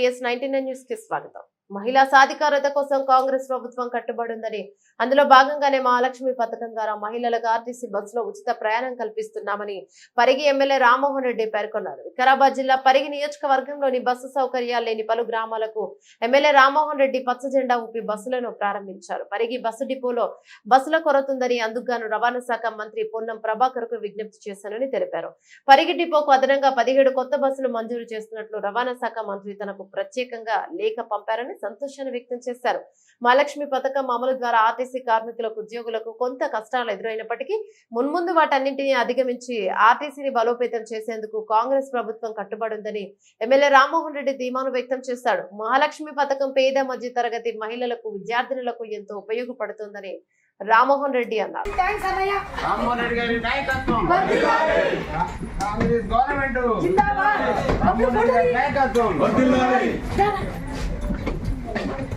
VS ninety news కి స్వాగతం మహిళా సాధికారత కోసం కాంగ్రెస్ ప్రభుత్వం కట్టుబడి ఉందని అందులో భాగంగానే మహాలక్ష్మి పథకం ద్వారా మహిళలకు ఆర్టీసీ బస్సులో ఉచిత ప్రయాణం కల్పిస్తున్నామని పరిగి ఎమ్మెల్యే రామ్మోహన్ రెడ్డి పేర్కొన్నారు. వికారాబాద్ జిల్లా పరిగి నియోజకవర్గంలోని బస్సు సౌకర్యాలు లేని పలు గ్రామాలకు ఎమ్మెల్యే రామ్మోహన్ రెడ్డి పచ్చ జెండా ఊపి బస్సులను ప్రారంభించారు. పరిగి బస్సు డిపోలో బస్సుల కొరతుందని అందుకుగాను రవాణా శాఖ మంత్రి పొన్నం ప్రభాకర్కు విజ్ఞప్తి చేశానని తెలిపారు. పరిగి డిపోకు అదనంగా పదిహేడు కొత్త బస్సులు మంజూరు చేస్తున్నట్లు రవాణా శాఖ మంత్రి తనకు ప్రత్యేకంగా లేఖ పంపారని సంతోషాన్ని వ్యక్తం చేశారు. మహాలక్ష్మి పథకం అమలు ద్వారా ఆర్టీసీ కార్మికులకు ఉద్యోగులకు కొంత కష్టాలు ఎదురైనప్పటికీ మున్ముందు వాటన్నింటినీ అధిగమించి ఆర్టీసీని బలోపేతం చేసేందుకు కాంగ్రెస్ ప్రభుత్వం కట్టుబడి ఉందని ఎమ్మెల్యే రామ్మోహన్ రెడ్డి ధీమాను వ్యక్తం చేశాడు. మహాలక్ష్మి పథకం పేద మధ్య తరగతి మహిళలకు విద్యార్థినులకు ఎంతో ఉపయోగపడుతుందని రామ్మోహన్ రెడ్డి అన్నారు. థ్యాంక్స్ అన్నయ్య. రామ్మోహన్ రెడ్డి గారి నాయకత్వం. వర్ధిల్లాలి. కాంగ్రెస్ గవర్నమెంట్.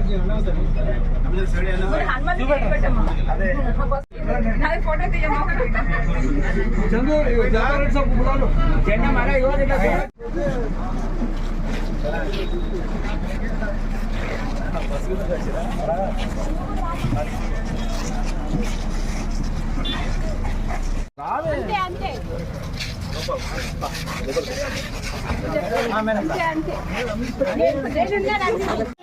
రెడ్డి గారి నాయకత్వం డ్రైవర్ ఎవరు? రాజేష్ ఇట్లా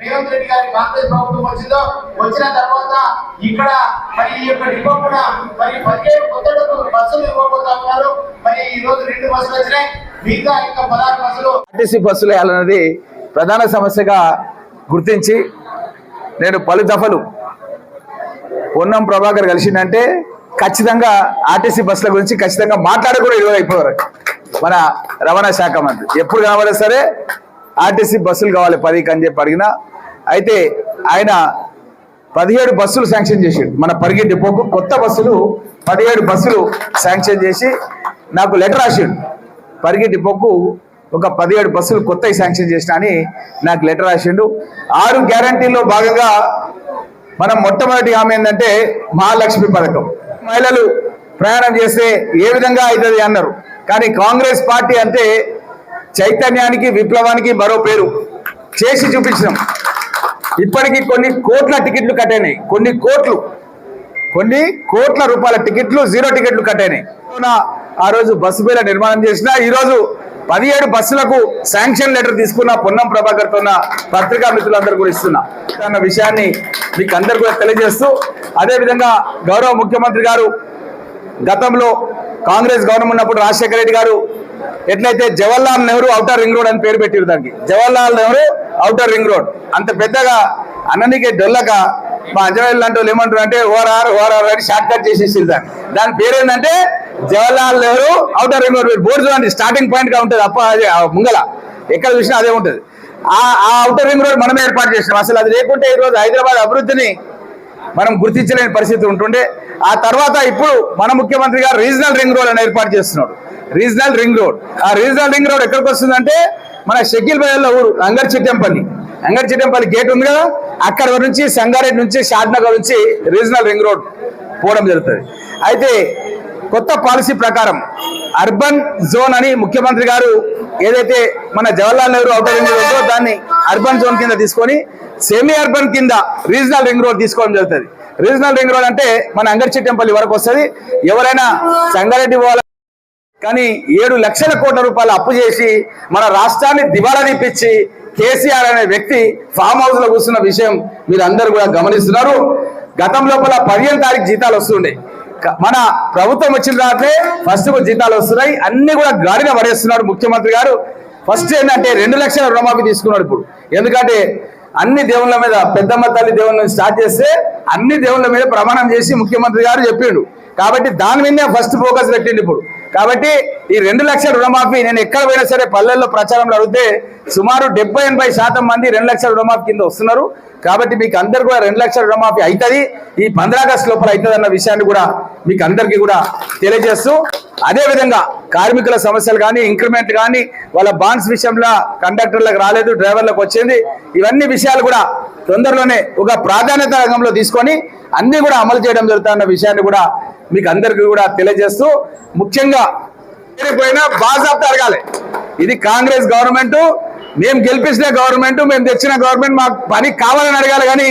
రేవంత్ రెడ్డి గారి కాంగ్రెస్ ప్రభుత్వం వచ్చిందో వచ్చిన తర్వాత ఇక్కడ మరి ఈ యొక్క డిపో కూడా మరి పదిహేడు కొత్తలకు బస్సులు ఇవ్వబోతా ఉన్నారు. మరి ఈ రోజు రెండు బస్సులు వచ్చినాయి. మిగతా ఇంకా పదహారు బస్సులు ఆర్టీసీ బస్సులు వేయాలన్నది ప్రధాన సమస్యగా గుర్తించి నేను పలు దఫలు పొన్నం ప్రభాకర్ కలిసిందంటే ఖచ్చితంగా ఆర్టీసీ బస్సుల గురించి ఖచ్చితంగా మాట్లాడకూడదు ఇరవై అయిపోయారు మన రవాణా శాఖ మంత్రి. ఎప్పుడు కావాలి సరే ఆర్టీసీ బస్సులు కావాలి పదికి అని చెప్పి అడిగినా అయితే ఆయన పదిహేడు బస్సులు శాంక్షన్ చేసిండు. మన పరిగి డిపోకు కొత్త బస్సులు పదిహేడు బస్సులు శాంక్షన్ చేసి నాకు లెటర్ రాసిండు. పరిగి డిపోకు ఒక పదిహేడు బస్సులు కొత్తవి శాంక్షన్ చేసిన అని నాకు లెటర్ రాసిండు. ఆరు గ్యారంటీల్లో భాగంగా మనం మొట్టమొదటి ఆమె ఏంటంటే మహాలక్ష్మి పథకం. మహిళలు ప్రయాణం చేస్తే ఏ విధంగా అవుతుంది అన్నారు. కానీ కాంగ్రెస్ పార్టీ అంటే చైతన్యానికి విప్లవానికి మరో పేరు. చేసి చూపించినాం. ఇప్పటికి కొన్ని కోట్ల టికెట్లు కట్టయినాయి. కొన్ని కోట్లు. కొన్ని కోట్ల రూపాయల టికెట్లు జీరో టికెట్లు కట్టయినాయి. ఆ రోజు బస్సు పేల నిర్మాణం చేసిన ఈరోజు పదిహేడు బస్సులకు శాంక్షన్ లెటర్ తీసుకున్న పొన్నం ప్రభాకర్తో పత్రికా మిత్రులందరూ కూడా ఇస్తున్నా. అన్న విషయాన్ని మీకు అందరు కూడా తెలియజేస్తూ అదేవిధంగా గౌరవ ముఖ్యమంత్రి గారు గతంలో కాంగ్రెస్ గవర్నమెంట్ ఉన్నప్పుడు రాజశేఖర రెడ్డి గారు ఎట్లయితే Jawaharlal Nehru outer ring road అని పేరు పెట్టారు దానికి. Jawaharlal Nehru outer ring road. అంత పెద్దగా అన్ననికి డొల్లక మా అంజనేయులు లాంటి వాళ్ళు ఏమంటారు అంటే ఓఆర్ఆర్ ఓఆర్ఆర్ అని షార్ట్ కట్ చేసేసి దాన్ని. దాని పేరు ఏంటంటే Jawaharlal Nehru outer ring road. Board చూడండి స్టార్టింగ్ పాయింట్గా ఉంటుంది అప్ప అదే ఆ ముంగల. ఎక్కడ చూసినా అదే ఉంటుంది. ఆ ఆ అవుటర్ రింగ్ రోడ్ మనమే ఏర్పాటు చేసినాం. అసలు అది లేకుంటే ఈ రోజు హైదరాబాద్ అభివృద్ధిని మనం గుర్తించలేని పరిస్థితి ఉంటుండే. ఆ తర్వాత ఇప్పుడు మన ముఖ్యమంత్రి గారు రీజనల్ రింగ్ రోడ్ అని ఏర్పాటు చేస్తున్నాడు. Regional ring road. ఆ రీజనల్ రింగ్ రోడ్ ఎక్కడికి వస్తుందంటే మన షకిల్ బయల్లో ఊరు అంగర్ చిట్టంపల్లి అంగర్ చిట్టంపల్లి గేట్ ఉంది కదా? అక్కడ నుంచి సంగారెడ్డి నుంచి షాద్నగర్ నుంచి రీజనల్ రింగ్ రోడ్ పోవడం జరుగుతుంది. అయితే కొత్త పాలసీ ప్రకారం అర్బన్ జోన్ అని ముఖ్యమంత్రి గారు ఏదైతే మన Jawaharlal Nehru outer ring road దాన్ని అర్బన్ జోన్ కింద తీసుకొని సెమీ అర్బన్ కింద రీజనల్ రింగ్ రోడ్ తీసుకోవడం జరుగుతుంది. రీజనల్ రింగ్ రోడ్ అంటే మన అంగర్చిట్టంపల్లి వరకు వస్తుంది. ఎవరైనా సంగారెడ్డి పోవాలి కానీ ఏడు లక్షల కోట్ల రూపాయలు అప్పు చేసి మన రాష్ట్రాన్ని దివాళా తీపిచ్చి కేసీఆర్ అనే వ్యక్తి ఫామ్ హౌస్లో కూర్చున్న విషయం మీరు కూడా గమనిస్తున్నారు. గతం లోపల పదిహేను తారీఖు జీతాలు వస్తుండే. మన ప్రభుత్వం వచ్చిన తర్వాతే ఫస్ట్ జీతాలు వస్తున్నాయి. అన్ని కూడా గాడిన పడేస్తున్నాడు ముఖ్యమంత్రి గారు. ఫస్ట్ ఏంటంటే రెండు లక్షల రుణమాఫీ తీసుకున్నాడు ఇప్పుడు. ఎందుకంటే అన్ని దేవుళ్ళ మీద పెద్దమ్మ తల్లి దేవుళ్ళ నుంచి స్టార్ట్ చేస్తే అన్ని దేవుళ్ళ మీద ప్రమాణం చేసి ముఖ్యమంత్రి గారు చెప్పిండు. కాబట్టి దాని మీదే ఫస్ట్ ఫోకస్ పెట్టిండు ఇప్పుడు. కాబట్టి ఈ రెండు లక్షల రుణమాఫీ నేను ఎక్కడ పోయినా సరే పల్లెల్లో ప్రచారంలో అడిగితే సుమారు డెబ్బై ఎనభై శాతం మంది రెండు లక్షల రుణమాఫీ కింద వస్తున్నారు. కాబట్టి మీకు అందరు కూడా రెండు లక్షల రుణమాఫీ అవుతుంది. ఈ పంద్రా ఆగస్టు లోపల అవుతుంది అన్న విషయాన్ని కూడా మీకు అందరికీ కూడా తెలియజేస్తూ అదేవిధంగా కార్మికుల సమస్యలు కానీ ఇంక్రిమెంట్ కానీ వాళ్ళ బాండ్స్ విషయంలో కండక్టర్లకు రాలేదు డ్రైవర్లకు వచ్చింది. ఇవన్నీ విషయాలు కూడా తొందరలోనే ఒక ప్రాధాన్యత రంగంలో తీసుకొని అన్ని కూడా అమలు చేయడం జరుగుతున్న విషయాన్ని కూడా మీకు అందరికీ కూడా తెలియజేస్తూ ముఖ్యంగా పోయినా బాజాబ్తా అడగాలి ఇది కాంగ్రెస్ గవర్నమెంట్ మేము గెలిపించిన గవర్నమెంట్ మేము తెచ్చిన గవర్నమెంట్ మాకు పని కావాలని అడగాలి కానీ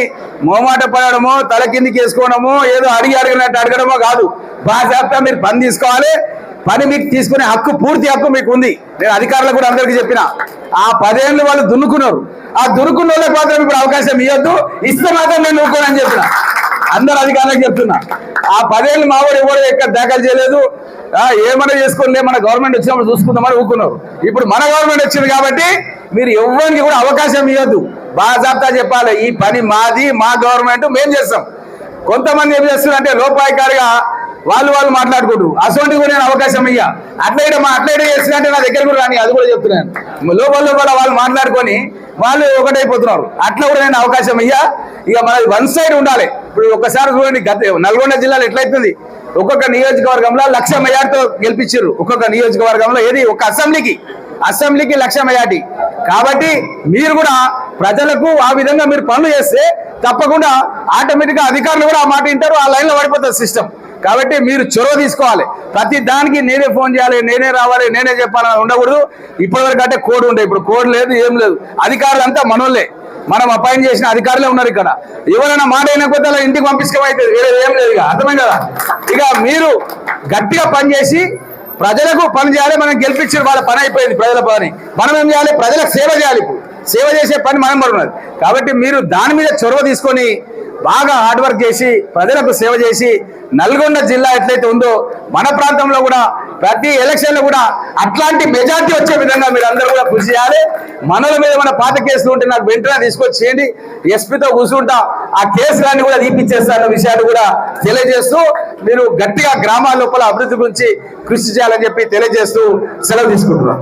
మోమాట పడడమో తల కిందికి వేసుకోవడమో ఏదో అడిగి అడిగినట్టు అడగడమో కాదు. బాజాబ్తా మీరు పని తీసుకోవాలి. పని మీకు తీసుకునే హక్కు పూర్తి హక్కు మీకు ఉంది. నేను అధికారులకు కూడా అందరికీ చెప్పిన. ఆ పదేళ్ళు వాళ్ళు దున్నుకున్నారు. ఆ దున్నుకున్న వాళ్ళకి మాత్రం ఇప్పుడు అవకాశం ఇవ్వద్దు. ఇస్తే మాత్రం నేను ఊరుకోనని చెప్పిన. అందరు అధికారులకు చెప్తున్నా. ఆ పదేళ్ళు మావాడు ఎవరు ఎక్కడ దాఖలు చేయలేదు. ఏమైనా ఏమన్నా చేసుకోలే మన గవర్నమెంట్ వచ్చినప్పుడు చూసుకుందామని ఊకున్నారు ఇప్పుడు మన గవర్నమెంట్ వచ్చింది కాబట్టి మీరు ఎవరికి కూడా అవకాశం ఇవ్వద్దు. బాజాబ్తా చెప్పాలి ఈ పని మాది మా గవర్నమెంట్ మేం చేస్తాం. కొంతమంది ఏం చేస్తున్నారంటే లోపాయికారిగా వాళ్ళు వాళ్ళు మాట్లాడుకుంటారు. అటువంటి కూడా నేను అవకాశం ఇయ్యా. అట్లా మా అట్లా ఇడ చేస్తున్నట్టే నా దగ్గర కూడా రాని అది కూడా చెప్తున్నాను. లోపల లోపల వాళ్ళు మాట్లాడుకొని వాళ్ళు ఒకటైపోతున్నారు. అట్లా కూడా నేను అవకాశం ఇయ్యా. ఇక మనది వన్ సైడ్ ఉండాలి. ఇప్పుడు ఒక్కసారి చూడండి గత నల్గొండ జిల్లాలో ఎట్లయితుంది? ఒక్కొక్క నియోజకవర్గంలో లక్ష మెజార్టీతో గెలిపించారు ఒక్కొక్క నియోజకవర్గంలో ఏది? ఒక అసెంబ్లీకి. అసెంబ్లీకి లక్ష మెజార్టీ కాబట్టి మీరు కూడా ప్రజలకు ఆ విధంగా మీరు పనులు చేస్తే తప్పకుండా ఆటోమేటిక్గా అధికారులు కూడా ఆ మాట వింటారు ఆ లైన్లో పడిపోతుంది సిస్టమ్. కాబట్టి మీరు చొరవ తీసుకోవాలి. ప్రతి దానికి నేనే ఫోన్ చేయాలి నేనే రావాలి నేనే చెప్పాలని ఉండకూడదు. ఇప్పటివరకు అంటే కోడ్ ఉండే ఇప్పుడు కోడ్ లేదు ఏం లేదు. అధికారులంతా మనోళ్ళే. మనం అపాయింట్ చేసిన అధికారులే ఉన్నారు ఇక్కడ. ఎవరైనా మాట అయినకపోతే అలా ఇంటికి పంపించుకోమైతుంది వేరే ఏం లేదు ఇక. అర్థమైంది కదా? ఇక మీరు గట్టిగా పనిచేసి ప్రజలకు పని చేయాలి మనం గెలిపించారు వాళ్ళ పని అయిపోయింది ప్రజల పని. మనం ఏం చేయాలి? ప్రజలకు సేవ చేయాలి ఇప్పుడు. సేవ చేసే పని మనం పడుతున్నది కాబట్టి మీరు దాని మీద చొరవ తీసుకొని బాగా హార్డ్ వర్క్ చేసి ప్రజలకు సేవ చేసి నల్గొండ జిల్లా ఎట్లయితే ఉందో మన ప్రాంతంలో కూడా ప్రతి ఎలక్షన్ కూడా అట్లాంటి మెజార్టీ వచ్చే విధంగా మీరు అందరూ కూడా కృషి చేయాలి. మనల మీద మన పాత కేసులు ఉంటే నాకు వెంటనే తీసుకొచ్చేయండి. ఎస్పీతో కూర్చుంటా ఆ కేసులన్నీ కూడా తీపిచ్చేస్తారన్న విషయాన్ని కూడా తెలియజేస్తూ మీరు గట్టిగా గ్రామాల లోపల అభివృద్ధి గురించి కృషి చేయాలని చెప్పి తెలియజేస్తూ సెలవు తీసుకుంటున్నాను.